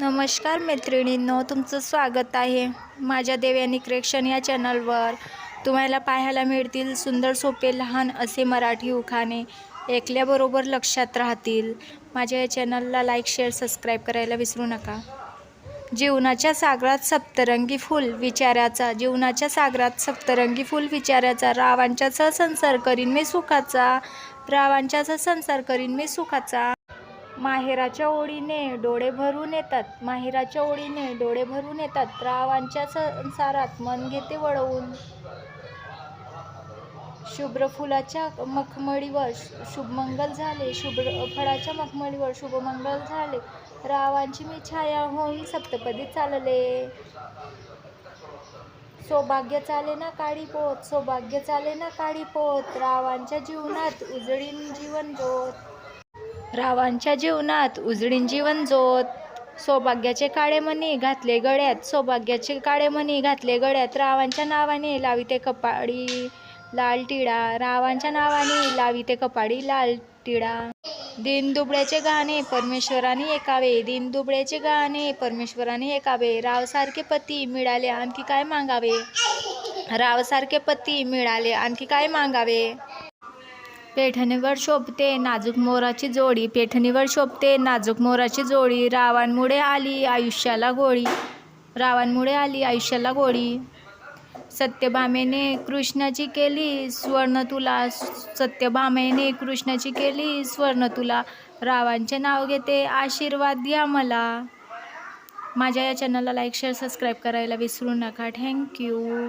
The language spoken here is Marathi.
नमस्कार मैत्रिणींनो तुमचं स्वागत आहे माझ्या देवयानी क्रेक्षण या चॅनलवर. तुम्हाला पाहायला मिळतील सुंदर सोपे लहान असे मराठी उखाणे ऐकल्याबरोबर लक्षात राहतील. माझ्या या चॅनलला लाईक शेअर सबस्क्राईब करायला विसरू नका. जीवनाच्या सागरात सप्तरंगी फूल विचाराचा जीवनाच्या सागरात सप्तरंगी फूल विचाराचा रावांच्याचा संसार करीन मी सुखाचा रावांच्याचा संसार करीन मी सुखाचा. माहेराच्या ओढीने डोळे भरून येतात. माहेराच्या ओढीने डोळे भरून येतात. रावांच्या संसारात मन घेते वळवून. शुभ्र फुलाच्या मखमळीवर शुभमंगल झाले. शुभ्र फळाच्या मखमळीवर शुभमंगल झाले. रावांची मी छाया होऊन सप्तपदी चालले. सौभाग्य चाले ना काळी पोत. सौभाग्य चाले ना काळी पोत. रावांच्या जीवनात उजळीन जीवन जोत. रावांच्या जीवनात उजळीन जीवन ज्योत सौभाग्याचे काळे मणी घातले गळ्यात. सौभाग्याचे काळे मणी घातले गळ्यात. रावांच्या नावाने लाविते कपाडी लाल टिळा. रावांच्या नावाने लाविते कपाडी लाल टिळा. दिन दुबळ्याचे गाणे परमेश्वराने ऐकावे. दिन दुबळ्याचे गाणे परमेश्वराने ऐकावे. रावसारखे पती मिळाले आणखी काय मागावे? रावसारखे पती मिळाले आणखी काय मागावे? पेठणीवर शोभते नाजूक मोराची जोडी. पेठणीवर शोभते नाजूक मोराची जोडी. रावांमुळे आली आयुष्याला गोळी. रावांमुळे आली आयुष्याला गोळी. सत्यभामेने कृष्णाची केली स्वर्ण तुला. सत्यभामेने कृष्णाची केली स्वर्ण तुला. रावांचे नाव घेते आशीर्वाद द्या मला. माझ्या या चॅनलला लाईक शेअर सबस्क्राईब करायला विसरू नका. थँक्यू